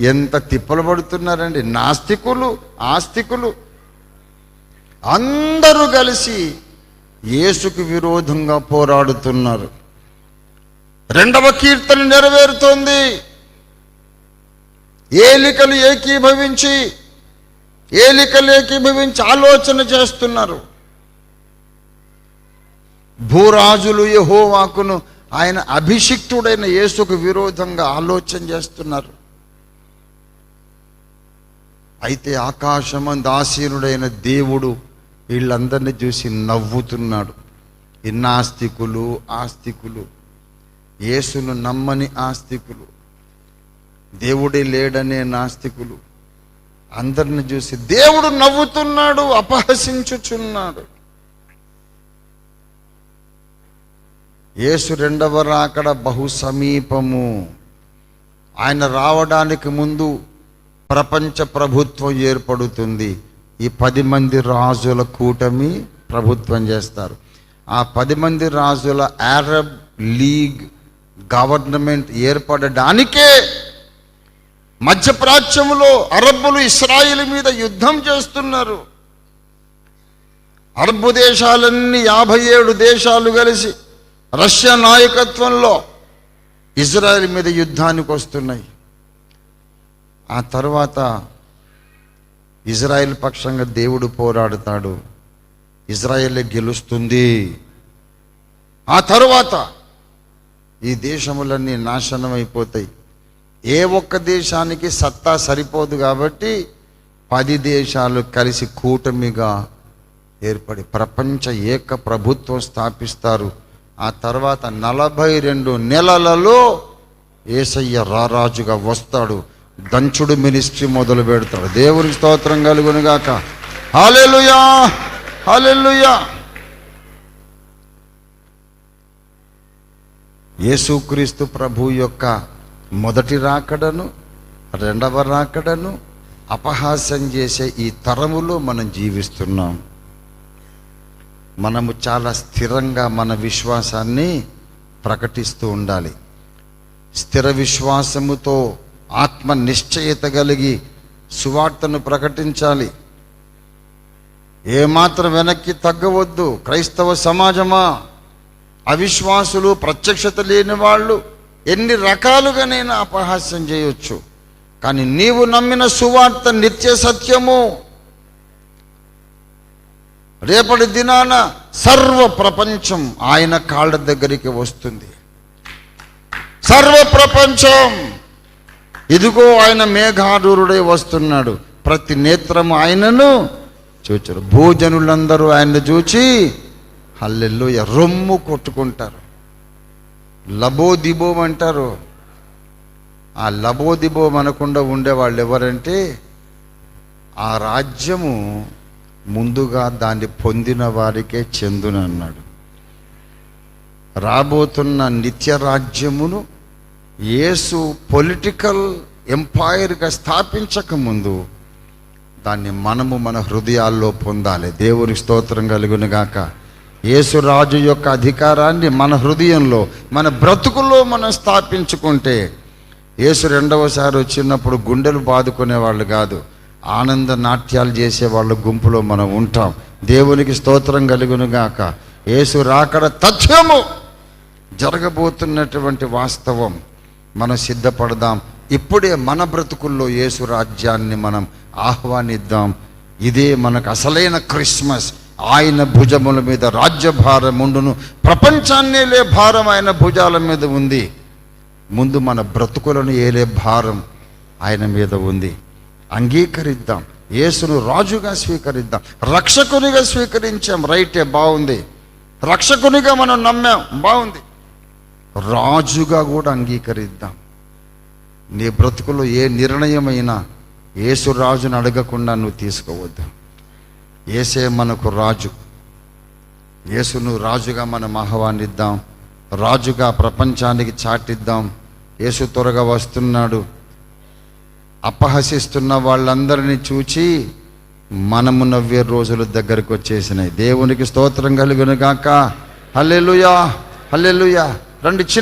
ఎంత తిప్పలు పడుతున్నారండి. నాస్తికులు ఆస్తికులు. అందరూ కలిసి యేసుకు విరోధంగా పోరాడుతున్నారు. రెండవ కీర్తన నెరవేరుతోంది. ఏలికలు ఏకీభవించి ఏలికలు ఏకీభవించి ఆలోచన చేస్తున్నారు. భూరాజులు యహోవాకును ఆయన అభిషిక్తుడైన యేసుకు విరోధంగా ఆలోచన చేస్తున్నారు. అయితే ఆకాశమంది ఆసీనుడైన దేవుడు వీళ్ళందరినీ చూసి నవ్వుతున్నాడు. ఇన్నాస్తికులు ఆస్తికులు. యేసును నమ్మని ఆస్తికులు. దేవుడే లేడనే నాస్తికులు. అందరిని చూసి దేవుడు నవ్వుతున్నాడు అపహసించుచున్నాడు. యేసు రెండవ రాకడ బహు సమీపము ఆయన రావడానికి ముందు ప్రపంచ ప్రభుత్వం ఏర్పడుతుంది. ఈ పది మంది రాజుల కూటమి ప్రభుత్వం చేస్తారు. ఆ పది మంది రాజుల అరబ్ లీగ్ గవర్నమెంట్ ఏర్పడడానికే మధ్యప్రాచ్యములో అరబ్బులు ఇస్రాయిల్ మీద యుద్ధం చేస్తున్నారు. అరబ్బు దేశాలన్నీ యాభై ఏడు దేశాలు కలిసి రష్యా నాయకత్వంలో ఇజ్రాయెల్ మీద యుద్ధానికి వస్తున్నాయి. ఆ తర్వాత ఇజ్రాయెల్ పక్షంగా దేవుడు పోరాడుతాడు. ఇజ్రాయెల్ గెలుస్తుంది. ఆ తరువాత ఈ దేశములన్నీ నాశనం అయిపోతాయి. ఏ ఒక్క దేశానికి సత్తా సరిపోదు కాబట్టి పది దేశాలు కలిసి కూటమిగా ఏర్పడి ప్రపంచ ఏక ప్రభుత్వం స్థాపిస్తారు. ఆ తర్వాత నలభై రెండు నెలలలో ఏసయ్య రారాజుగా వస్తాడు. దంచుడు మినిస్ట్రీ మొదలు పెడతాడు. దేవునికి స్తోత్రం కలుగునుగాక. హాలెలుయా హాలెలుయా యేసుక్రీస్తు ప్రభు యొక్క మొదటి రాకడను రెండవ రాకడను అపహాస్యం చేసే ఈ తరములో మనం జీవిస్తున్నాం. మనము చాలా స్థిరంగా మన విశ్వాసాన్ని ప్రకటిస్తూ ఉండాలి. స్థిర విశ్వాసముతో ఆత్మ నిశ్చయత కలిగి సువార్తను ప్రకటించాలి. ఏమాత్రం వెనక్కి తగ్గవద్దు. క్రైస్తవ సమాజమా? అవిశ్వాసులు ప్రత్యక్షత లేని వాళ్ళు ఎన్ని రకాలుగానైనా అపహాస్యం చేయొచ్చు? కానీ నీవు నమ్మిన సువార్త నిత్య సత్యము. రేపటి దినాన సర్వ ప్రపంచం ఆయన కాళ్ళ దగ్గరికి వస్తుంది. సర్వ ప్రపంచం! ఇదిగో ఆయన మేఘాడూరుడై వస్తున్నాడు. ప్రతి నేత్రము ఆయనను చూచారు. భోజనులందరూ ఆయన్ని చూచి హల్లెల్లు రొమ్ము కొట్టుకుంటారు. లబోదిబోం అంటారు. ఆ లబోదిబోం అనకుండా ఉండేవాళ్ళు ఎవరంటే ఆ రాజ్యము ముందుగా దాన్ని పొందిన వారికే చెందునన్నాడు. రాబోతున్న నిత్య రాజ్యమును యేసు పొలిటికల్ ఎంపైర్గా స్థాపించక ముందు దాన్ని మనము మన హృదయాల్లో పొందాలి. దేవుని స్తోత్రం కలుగును గాక. యేసు రాజు యొక్క అధికారాన్ని మన హృదయంలో మన బ్రతుకుల్లో మనం స్థాపించుకుంటే యేసు రెండవసారి వచ్చినప్పుడు గుండెలు బాదుకునే వాళ్ళు కాదు ఆనంద నాట్యాలు చేసే వాళ్ళ గుంపులో మనం ఉంటాం. దేవునికి స్తోత్రం కలుగును గాక. యేసు రాకడ తథ్యము జరగబోతున్నటువంటి వాస్తవం. మనం సిద్ధపడదాం. ఇప్పుడే మన బ్రతుకుల్లో యేసు రాజ్యాన్ని మనం ఆహ్వానిద్దాం. ఇదే మనకు అసలైన క్రిస్మస్. ఆయన భుజముల మీద రాజ్యభారం ఉండును. ప్రపంచాన్నే లే భారం ఆయన భుజాల మీద ఉంది. ముందు మన బ్రతుకులను ఏలే భారం ఆయన మీద ఉంది. అంగీకరిద్దాం. యేసును రాజుగా స్వీకరిద్దాం. రక్షకునిగా స్వీకరించాం. రైటే బాగుంది రక్షకునిగా మనం నమ్మాం. బాగుంది రాజుగా కూడా అంగీకరిద్దాం. నీ బ్రతుకులో ఏ నిర్ణయమైనా యేసు రాజును అడగకుండా నువ్వు తీసుకోవద్దు. ఏసే మనకు రాజు. యేసును రాజుగా మనం ఆహ్వానిద్దాం. రాజుగా ప్రపంచానికి చాటిద్దాం. యేసు త్వరగా వస్తున్నాడు. అపహసిస్తున్న వాళ్ళందరినీ చూచి మనము నవ్వే రోజులు దగ్గరకు వచ్చేసినాయి. దేవునికి స్తోత్రం కలుగును గాక. హల్లెలుయా! హల్లెలూయా! రెండు చిన్న